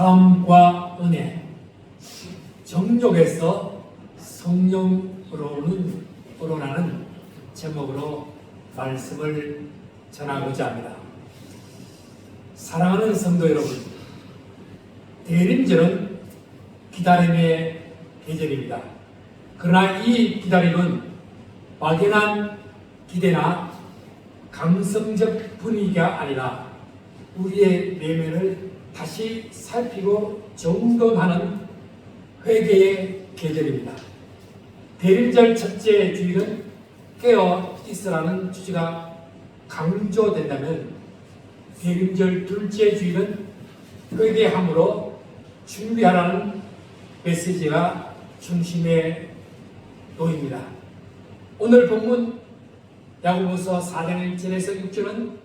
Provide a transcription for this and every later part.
삶과 은혜, 정욕에서 성령으로는 우러나는 제목으로 말씀을 전하고자 합니다. 사랑하는 성도 여러분, 대림절은 기다림의 계절입니다. 그러나 이 기다림은 막연한 기대나 감성적 분위기가 아니라 우리의 내면을 다시 살피고 정돈하는 회개의 계절입니다. 대림절 첫째 주일은 깨어 있으라는 주제가 강조된다면 대림절 둘째 주일은 회개함으로 준비하라는 메시지가 중심에 놓입니다. 오늘 본문 야고보서 4장 1절에서 6절은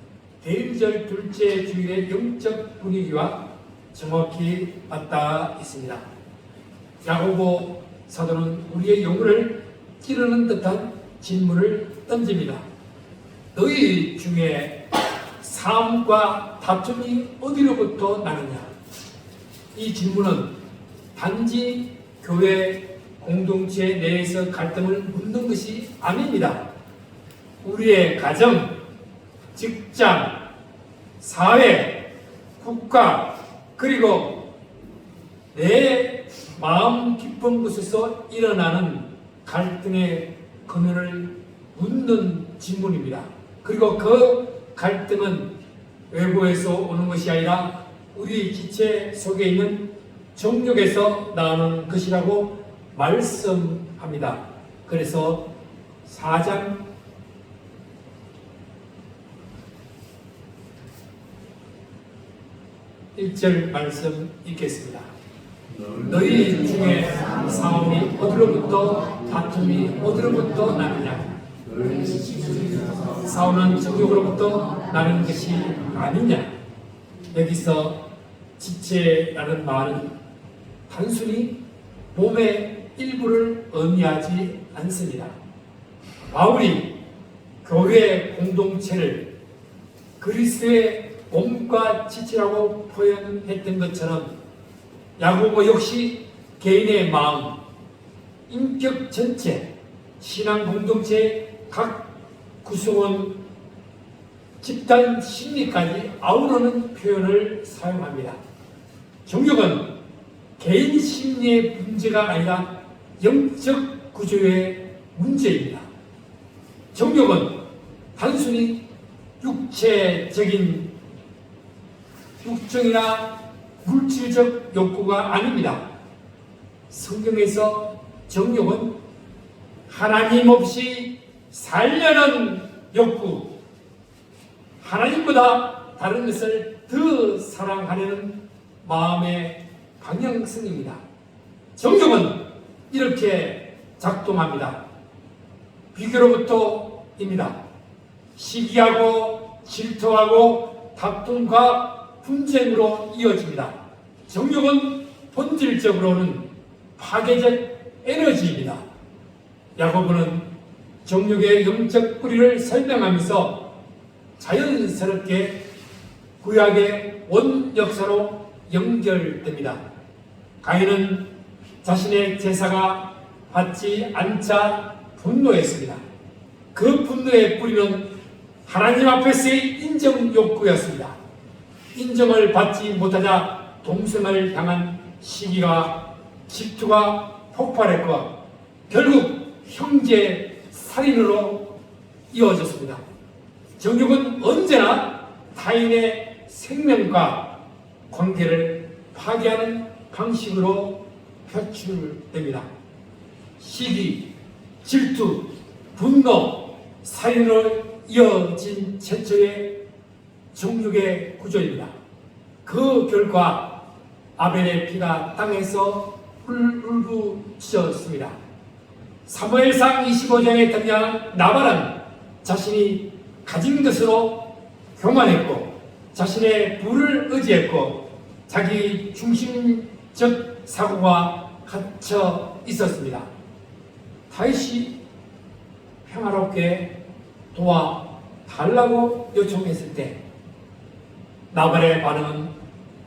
대림절 둘째 주일의 영적 분위기와 정확히 맞닿아 있습니다. 야고보 사도는 우리의 영혼을 찌르는 듯한 질문을 던집니다. 너희 중에 싸움과 다툼이 어디로부터 나느냐? 이 질문은 단지 교회 공동체 내에서 갈등을 묻는 것이 아닙니다. 우리의 가정, 직장, 사회, 국가, 그리고 내 마음 깊은 곳에서 일어나는 갈등의 근원을 묻는 질문입니다. 그리고 그 갈등은 외부에서 오는 것이 아니라 우리 지체 속에 있는 정욕에서 나오는 것이라고 말씀합니다. 그래서 4장 1절 말씀 읽겠습니다. 너희 중에 싸움이 어디로부터 다툼이 어디로부터 나느냐? 싸움은 정욕으로부터 나는 것이 아니냐? 여기서 지체라는 말은 단순히 몸의 일부를 의미하지 않습니다. 바울이 교회 공동체를 그리스도의 몸과 지체라고 표현했던 것처럼 야고보 역시 개인의 마음, 인격 전체, 신앙 공동체의 각 구성원, 집단 심리까지 아우르는 표현을 사용합니다. 정욕은 개인 심리의 문제가 아니라 영적 구조의 문제입니다. 정욕은 단순히 육체적인 육정이나 물질적 욕구가 아닙니다. 성경에서 정욕은 하나님 없이 살려는 욕구, 하나님보다 다른 것을 더 사랑하려는 마음의 방향성입니다. 정욕은 이렇게 작동합니다. 비교로부터입니다. 시기하고 질투하고 다툼과 분쟁으로 이어집니다. 정욕은 본질적으로는 파괴적 에너지입니다. 야고보는 정욕의 영적 뿌리를 설명하면서 자연스럽게 구약의 원 역사로 연결됩니다. 가인은 자신의 제사가 받지 않자 분노했습니다. 그 분노의 뿌리는 하나님 앞에서의 인정 욕구였습니다. 인정을 받지 못하자 동생을 향한 시기가 질투가 폭발했고 결국 형제 살인으로 이어졌습니다. 정욕은 언제나 타인의 생명과 관계를 파괴하는 방식으로 표출됩니다. 시기, 질투, 분노, 살인으로 이어진 최초의 정육의 구조입니다. 그 결과 아벨의 피가 땅에서 울부짖었습니다. 사무엘상 25장에 등장한 나발은 자신이 가진 것으로 교만했고 자신의 부를 의지했고 자기 중심적 사고가 갇혀 있었습니다. 다윗이 평화롭게 도와 달라고 요청했을 때 나발의 반응은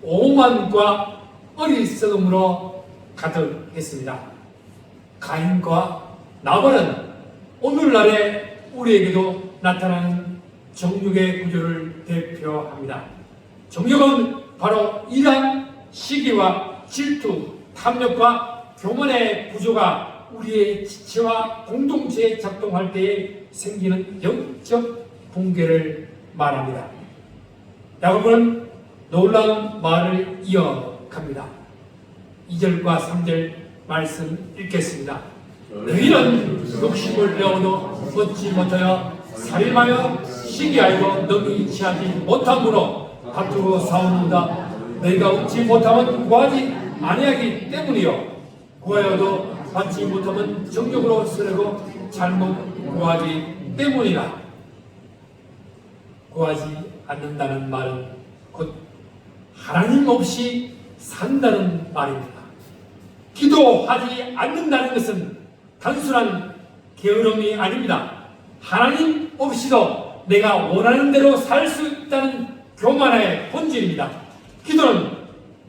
오만과 어리석음으로 가득했습니다. 가인과 나발은 오늘날의 우리에게도 나타나는 정욕의 구조를 대표합니다. 정욕은 바로 이러한 시기와 질투, 탐욕과 교만의 구조가 우리의 지체와 공동체에 작동할 때에 생기는 영적 붕괴를 말합니다. 야곱은 놀라운 말을 이어갑니다. 2절과 3절 말씀 읽겠습니다. 너희는 욕심을 내어도 얻지 못하여 살인하여 시기하여 너희 취하지 못함으로 다투고 싸우는다. 너희가 얻지 못하면 구하지 아니하기 때문이요. 구하여도 받지 못하면 정욕으로 쓰려고 잘못 구하기 때문이라. 구하지 않는다는 말은 곧 하나님 없이 산다는 말입니다. 기도하지 않는다는 것은 단순한 게으름이 아닙니다. 하나님 없이도 내가 원하는 대로 살 수 있다는 교만의 본질입니다. 기도는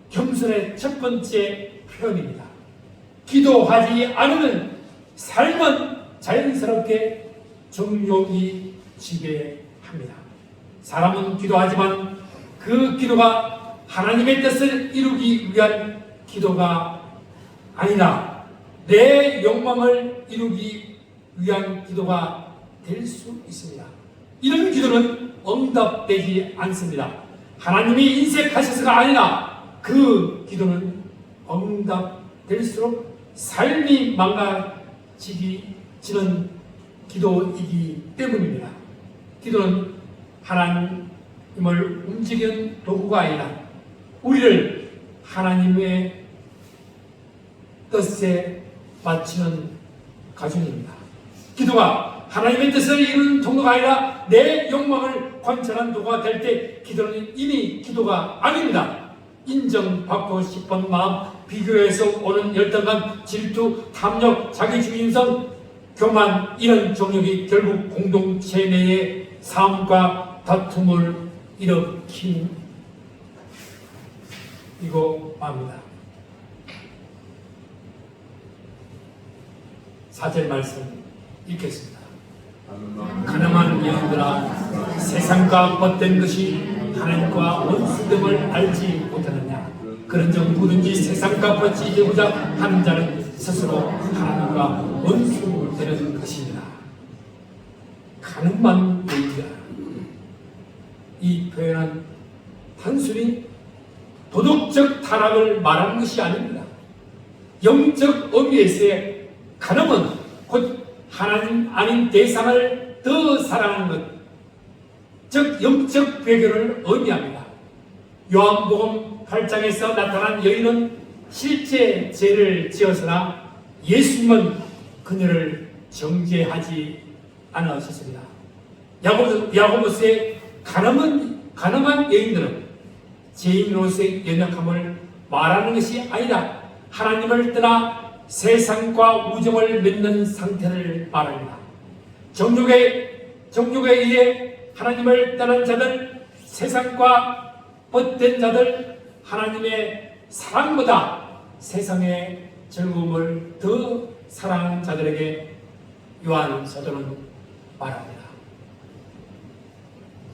겸손의 첫 번째 표현입니다. 기도하지 않으면 삶은 자연스럽게 정욕이 지배합니다. 사람은 기도하지만 그 기도가 하나님의 뜻을 이루기 위한 기도가 아니라 내 욕망을 이루기 위한 기도가 될 수 있습니다. 이런 기도는 응답되지 않습니다. 하나님이 인색하셔서가 아니라 그 기도는 응답될수록 삶이 망가지기 지는 기도이기 때문입니다. 기도는 하나님을 움직이는 도구가 아니라 우리를 하나님의 뜻에 맞추는 가중입니다. 기도가 하나님의 뜻을 이루는 통로가 아니라 내 욕망을 관찰한 도구가 될 때 기도는 이미 기도가 아닙니다. 인정받고 싶은 마음, 비교해서 오는 열등감, 질투, 탐욕, 자기중심성, 교만 이런 종력이 결국 공동체 내의 싸움과 다툼을 일으킨 이고 맙니다. 사절 말씀 읽겠습니다. 가늠한 여인들아 세상과 헛된 것이 하나님과 원수됨을 알지 못하느냐 그런즉 누구든지 세상과 벗지 되고자 하는 자는 스스로 하나님과 원수 되는 것입니다. 가늠한 여인들 이 표현은 단순히 도덕적 타락을 말하는 것이 아닙니다. 영적 의미에서의 가늠은 곧 하나님 아닌 대상을 더 사랑하는 것, 즉 영적 배교를 의미합니다. 요한복음 8장에서 나타난 여인은 실제 죄를 지었으나 예수님은 그녀를 정죄하지 않으셨습니다. 야고보, 야고보스의 가늠은, 가늠한 여인들은 죄인으로서의 연약함을 말하는 것이 아니라 하나님을 떠나 세상과 우정을 맺는 상태를 말합니다. 정욕에, 정욕에 의해 하나님을 떠난 자들, 세상과 벗된 자들, 하나님의 사랑보다 세상의 즐거움을 더 사랑하는 자들에게 요한 사도는 말합니다.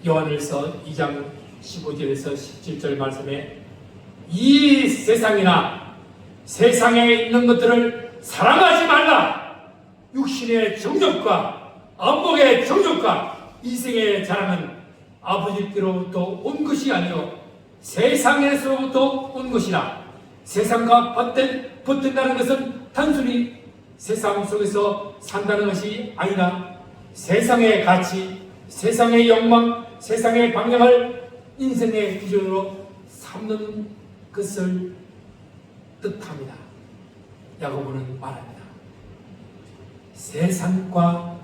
요한일서 2장 15절에서 17절 말씀에 이 세상이나 세상에 있는 것들을 사랑하지 말라. 육신의 정욕과 안목의 정욕과 이생의 자랑은 아버지께로부터 온 것이 아니요 세상에서부터 온 것이라. 세상과 벗된, 벗된다는 것은 단순히 세상 속에서 산다는 것이 아니라 세상의 가치, 세상의 욕망, 세상의 방향을 인생의 기준으로 삼는 것을 뜻합니다. 야고보는 말합니다. 세상과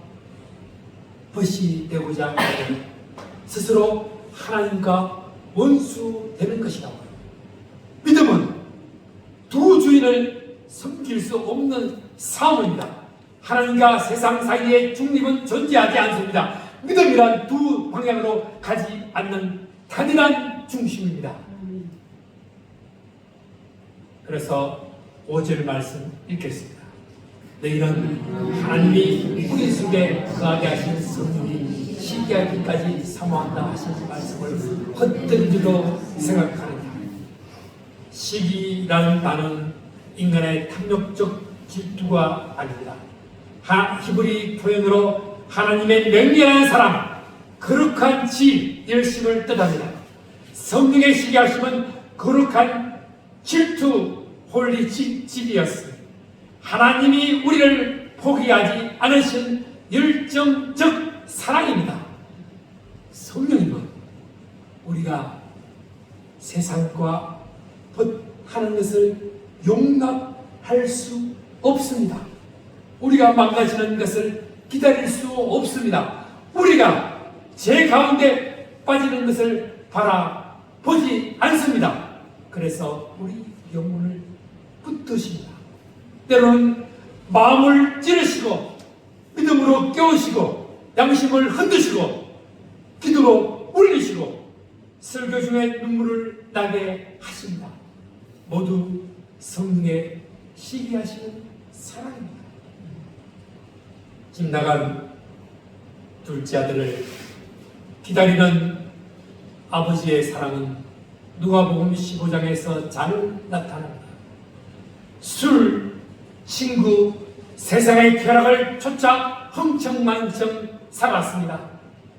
벗이 되고자 하는 스스로 하나님과 원수 되는 것이라고. 믿음은 두 주인을 섬길 수 없는 싸움입니다. 하나님과 세상 사이의 중립은 존재하지 않습니다. 믿음이란 두 방향으로 가지 않는 단일한 중심입니다. 그래서 5절 말씀 읽겠습니다. 너희는 하나님이 우리 속에 거하게 하신 성령이 시기하기까지 사모한다 하신 말씀을 헛된 줄로 생각하느냐. 시기라는 단어는 인간의 탐욕적 질투가 아닙니다. 하, 히브리 표현으로 하나님의 명령하는 사람, 거룩한 지, 열심을 뜻합니다. 성령의 시기 하심은 거룩한 질투, 홀리 지- 집이었습니다. 하나님이 우리를 포기하지 않으신 열정적 사랑입니다. 성령님은 우리가 세상과 하는 것을 용납할 수 없습니다. 우리가 망가지는 것을 기다릴 수 없습니다. 우리가 제 가운데 빠지는 것을 바라보지 않습니다. 그래서 우리 영혼을 붙드십니다. 때로는 마음을 찌르시고 믿음으로 깨우시고 양심을 흔드시고 기도로 울리시고 설교 중에 눈물을 나게 하십니다. 모두 성령의 시기하시는 사랑입니다. 집 나간 둘째 아들을 기다리는 아버지의 사랑은 누가복음 15장에서 잘 나타납니다. 술, 친구, 세상의 쾌락을 쫓아 흥청망청 살았습니다.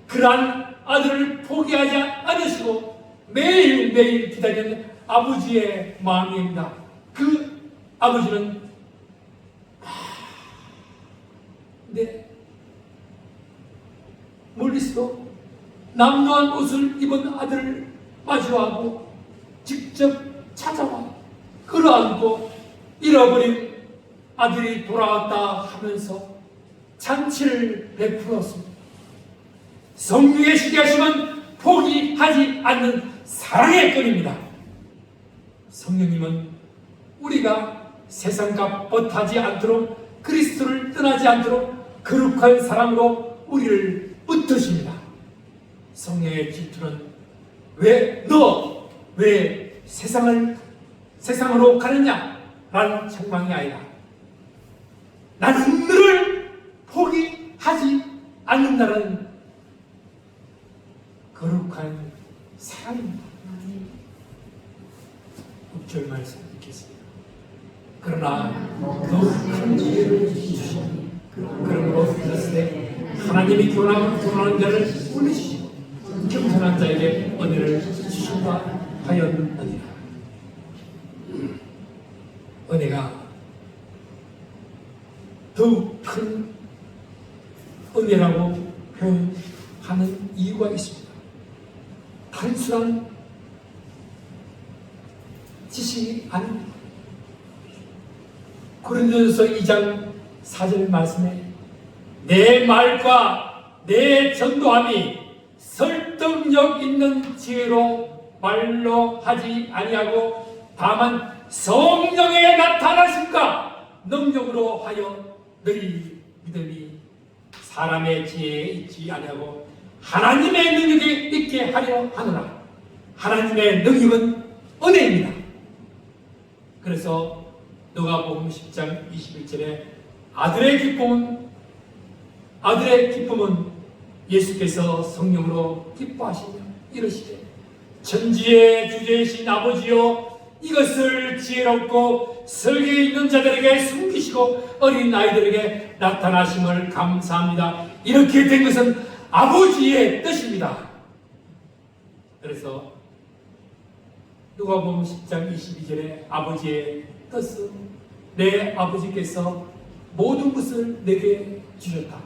그러한 아들을 포기하지 않으시고 매일매일 기다리는 아버지의 마음입니다. 그 아버지는 네, 멀리서도 남루한 옷을 입은 아들을 마주하고 직접 찾아와 끌어안고 잃어버린 아들이 돌아왔다 하면서 잔치를 베풀었습니다. 성령의 시기하심은 포기하지 않는 사랑의 끈입니다. 성령님은 우리가 세상과 뻗하지 않도록 그리스도를 떠나지 않도록 거룩한 사랑으로 우리를 붙드십니다. 성령의 질투는 왜 너, 왜 세상을, 세상으로 가느냐? 라는 책망이 아니라 나는 너를 포기하지 않는다는 거룩한 사랑입니다. 6절 말씀 읽겠습니다. 그러나 더큰 기회를 주시니 그러므로 그랬을 하나님이 교훈하는 교훈하는 자를 올리시고 겸손한 자에게 은혜를 주신다 하였느니라. 은혜가 더욱 큰 은혜라고 표현하는 이유가 있습니다. 단순한 지식이 아닙니다. 고린도전서 2장 4절 말씀에 내 말과 내 전도함이 설득력 있는 지혜로 말로 하지 아니하고 다만 성령의 나타나심과 능력으로 하여 너희 믿음이 사람의 지혜에 있지 아니하고 하나님의 능력에 있게 하려 하노라. 하나님의 능력은 은혜입니다. 그래서 누가복음 10장 21절에 아들의 기쁨은 아들의 기쁨은 예수께서 성령으로 기뻐하시며 이러시되 천지의 주제이신 아버지여 이것을 지혜롭고 설계 있는 자들에게 숨기시고 어린 아이들에게 나타나심을 감사합니다. 이렇게 된 것은 아버지의 뜻입니다. 그래서 누가복음 10장 22절에 아버지의 뜻은 내 아버지께서 모든 것을 내게 주셨다.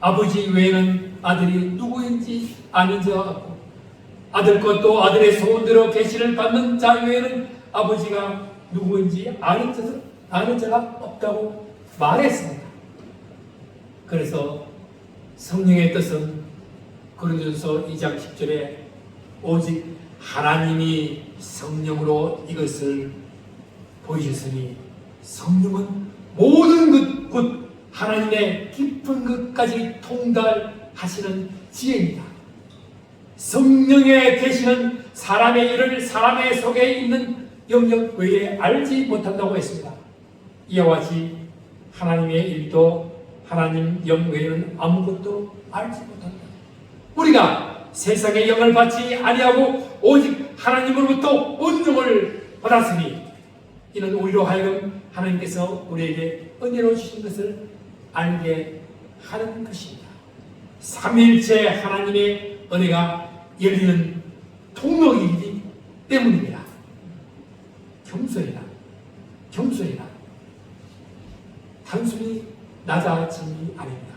아버지 외에는 아들이 누구인지 아는 자 없고 아들 것도 아들의 소원대로 계시를 받는 자 외에는 아버지가 누구인지 아는 자, 아는 자가 없다고 말했습니다. 그래서 성령의 뜻은 고린도전서 2장 10절에 오직 하나님이 성령으로 이것을 보이셨으니 성령은 모든 것, 곧 하나님의 깊은 것까지 통달하시는 지혜입니다. 성령의 계시는 사람의 일을 사람의 속에 있는 영역 외에 알지 못한다고 했습니다. 이와 같이 하나님의 일도 하나님 영 외에는 아무것도 알지 못한다. 우리가 세상의 영을 받지 아니하고 오직 하나님으로부터 온종을 받았으니 이는 우리로 하여금 하나님께서 우리에게 은혜로 주신 것을 알게 하는 것입니다. 삼일째 하나님의 은혜가 열리는 통로이기 때문입니다. 겸손이라, 겸손이라. 단순히 낮아짐이 아닙니다.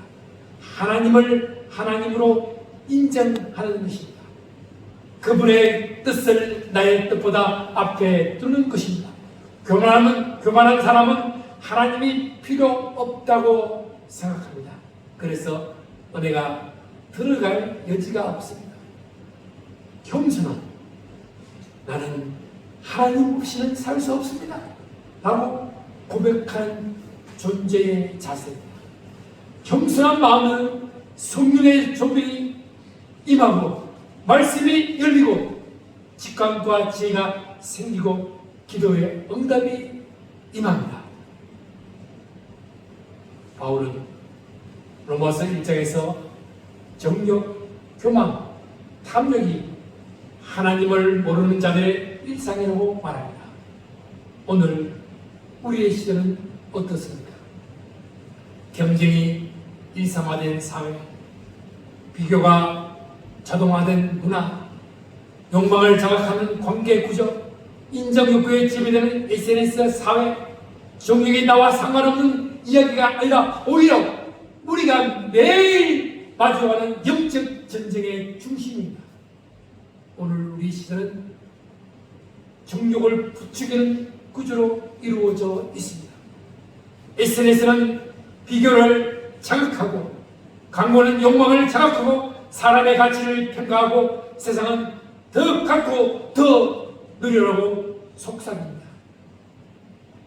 하나님을 하나님으로 인정하는 것입니다. 그분의 뜻을 나의 뜻보다 앞에 두는 것입니다. 교만하면, 교만한 사람은 하나님이 필요 없다고 생각합니다. 그래서 은혜가 들어갈 여지가 없습니다. 겸손은 나는 하나님 없이는 살 수 없습니다. 라고 고백하는 존재의 자세입니다. 겸손한 마음은 성령의 조명이 임하고 말씀이 열리고 직감과 지혜가 생기고 기도의 응답이 임합니다. 바울은 로마서 1장에서 정욕, 교만, 탐욕이 하나님을 모르는 자들의 일상이라고 말합니다. 오늘 우리의 시대는 어떻습니까? 경쟁이 일상화된 사회, 비교가 자동화된 문화, 욕망을 자극하는 관계 구조, 인정 욕구에 지배되는 SNS 사회, 종족이 나와 상관없는 이야기가 아니라 오히려 우리가 매일 마주하는 영적 전쟁의 중심입니다. 오늘 우리 시대는 정욕을 부추기는 구조로 이루어져 있습니다. SNS는 비교를 자극하고 강고는 욕망을 자극하고 사람의 가치를 평가하고 세상은 더 갖고 더 누리라고 속삭입니다.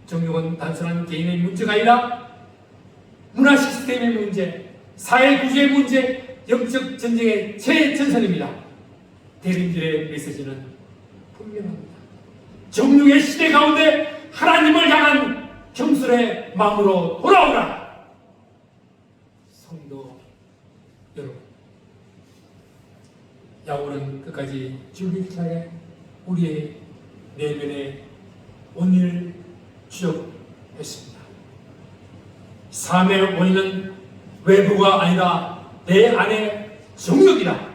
정욕은 단순한 개인의 문제가 아니라 문화 시스템의 문제, 사회 구조의 문제, 영적 전쟁의 최전선입니다. 대림들의 메시지는 분명합니다. 정욕의 시대 가운데 하나님을 향한 겸손의 마음으로 돌아오라. 성도 여러분, 야고는 끝까지 줄기차게 우리의 내면에 온유를 추적했습니다. 삶의 원인은 외부가 아니라 내 안의 정욕이다.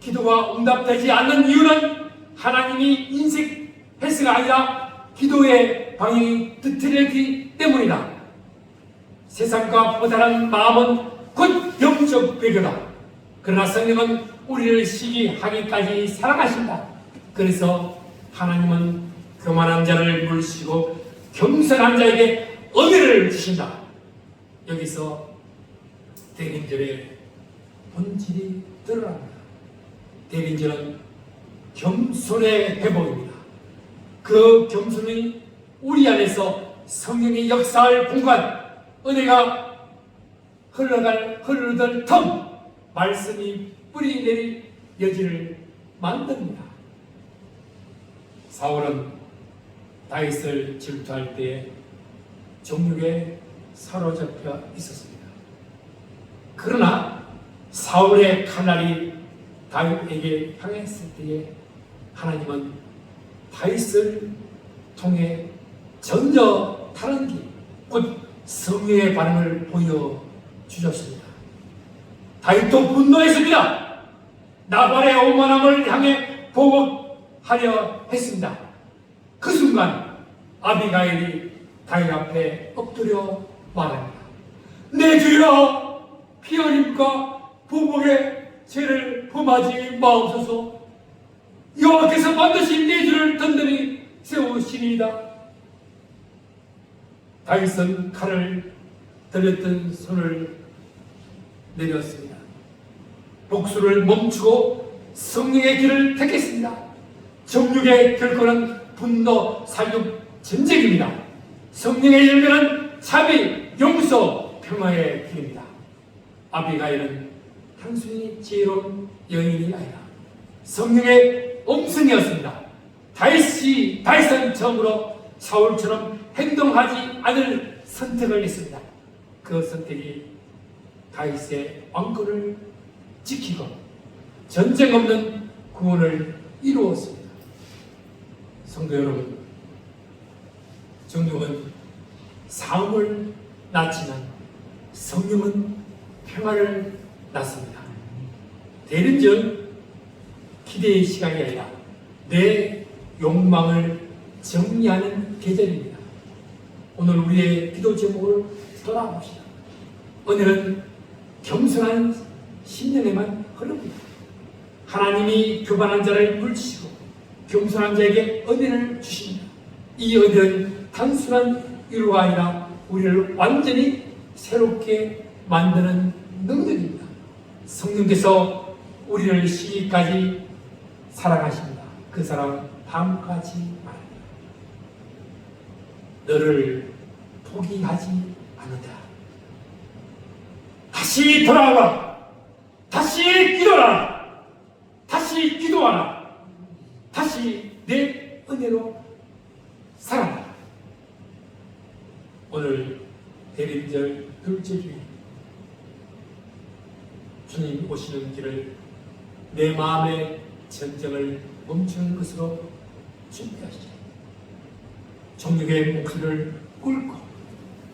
기도가 응답되지 않는 이유는 하나님이 인식했스가 아니라 기도의 방향이 뒤틀렸기 때문이다. 세상과 보다는 마음은 곧 영적 배교다. 그러나 성령은 우리를 시기하기까지 사랑하신다. 그래서 하나님은 교만한 자를 물으시고 겸손한 자에게 은혜를 주신다. 여기서 대림절의 본질이 드러납니다. 대림절은 겸손의 회복입니다. 그 겸손이 우리 안에서 성령의 역사할 공간, 은혜가 흘러갈 흐르던 텀, 말씀이 뿌리 내릴 여지를 만듭니다. 사울은 다윗을 질투할 때에 정욕에 사로잡혀 있었습니다. 그러나 사울의 칼날이 다윗에게 향했을 때에 하나님은 다윗을 통해 전혀 다른 길, 곧 성령의 반응을 보여 주셨습니다. 다윗도 분노했습니다. 나발의 오만함을 향해 보복 하려 했습니다. 그 순간 아비가일이 다윗 앞에 엎드려 말합니다. 내 주여 피 흘림과 보복의 죄를 범하지 마옵소서 여호와께서 반드시 내 주를 든든히 세우시리이다. 다윗은 칼을 들렸던 손을 내렸습니다. 복수를 멈추고 성령의 길을 택했습니다. 정육의 결과는 분노, 살육, 전쟁입니다. 성령의 열매는 자비, 용서, 평화의 길입니다. 아비가일은 단순히 지혜로운 여인이 아니라 성령의 엄선이었습니다. 다윗이 다윗은 처음으로 사울처럼 행동하지 않을 선택을 했습니다. 그 선택이 다윗의 왕권을 지키고 전쟁 없는 구원을 이루었습니다. 성도 여러분, 정령은 싸움을 낳지만 성령은 평화를 낳습니다. 대림전 기대의 시간이 아니라 내 욕망을 정리하는 계절입니다. 오늘 우리의 기도 제목을 돌아봅시다. 오늘은 겸손한 신년에만 흐릅니다. 하나님이 교만한 자를 물리시고 겸손한 자에게 은혜를 주십니다. 이 은혜는 단순한 위로가 아니라 우리를 완전히 새롭게 만드는 능력입니다. 성령께서 우리를 시기까지 사랑하십니다. 그 사랑 밤까지 말합니다. 너를 포기하지 않는다. 다시 돌아와. 다시 기도하라. 다시 기도하라. 다시 내 은혜로 살아라. 오늘 대림절 둘째 주일 주님 오시는 길을 내 마음의 전쟁을 멈추는 것으로 준비하시죠. 정력의 목소리를 꿇고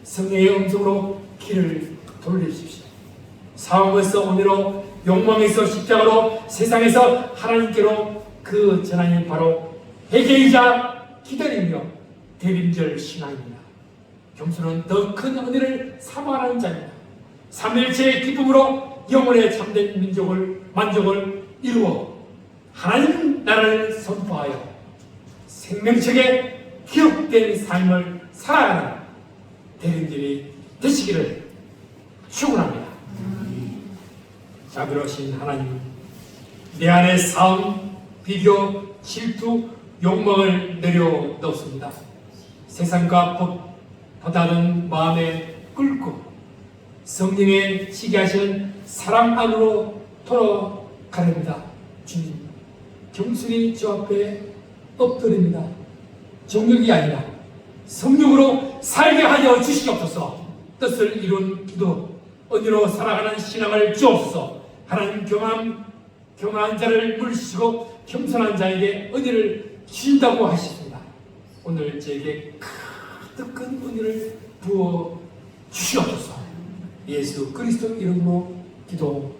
성령의 음성으로 길을 돌리십시오. 사업에서 오늘로 욕망에서 십자가로 세상에서 하나님께로 그 전환이 바로 회개이자 기다리며 대림절 신앙입니다. 겸손은 더큰 은혜를 사모하는 자입니다. 삼일체의 기쁨으로 영혼의 참된 민족을 만족을 이루어 하나님 나라를 선포하여 생명책에 기록된 삶을 살아가는 대림절이 되시기를 축원합니다. 자비로우신 하나님, 내 안에 싸움, 비교, 질투, 욕망을 내려놓습니다. 세상과 법보다는 마음에 끓고 성령의 하시는 사랑 안으로 돌아가렵니다. 주님, 겸손히 주 앞에 엎드립니다. 정력이 아니라 성령으로 살게 하여 주시옵소서 뜻을 이룬 기도 언니로 살아가는 신앙을 주옵소서 하나님 경험 경한 자를 물리시고 겸손한 자에게 은혜를 주신다고 하셨습니다. 오늘 저에게 가득한 은혜를 부어 주시옵소서. 예수 그리스도 이름으로 기도